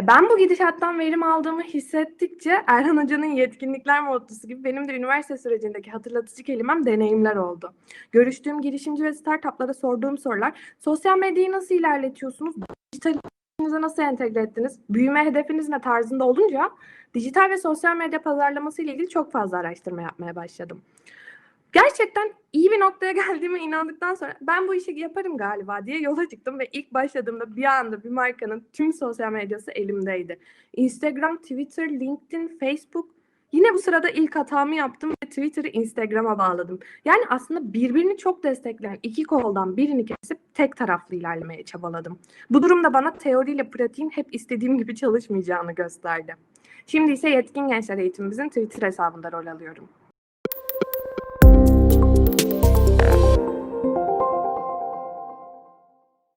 E, Ben bu gidişattan verim aldığımı hissettikçe Erhan Hoca'nın yetkinlikler mottosu gibi benim de üniversite sürecindeki hatırlatıcı kelimem deneyimler oldu. Görüştüğüm girişimci ve startuplara sorduğum sorular, sosyal medyayı nasıl ilerletiyorsunuz, dijitalinize nasıl entegre ettiniz, büyüme hedefiniz ne tarzında olunca dijital ve sosyal medya pazarlaması ile ilgili çok fazla araştırma yapmaya başladım. Gerçekten iyi bir noktaya geldiğime inandıktan sonra ben bu işi yaparım galiba diye yola çıktım ve ilk başladığımda bir anda bir markanın tüm sosyal medyası elimdeydi. Instagram, Twitter, LinkedIn, Facebook. Yine bu sırada ilk hatamı yaptım ve Twitter'ı Instagram'a bağladım. Yani aslında birbirini çok destekleyen iki koldan birini kesip tek taraflı ilerlemeye çabaladım. Bu durumda bana teoriyle pratiğin hep istediğim gibi çalışmayacağını gösterdi. Şimdi ise Yetkin Gençler Eğitimimizin Twitter hesabında rol alıyorum.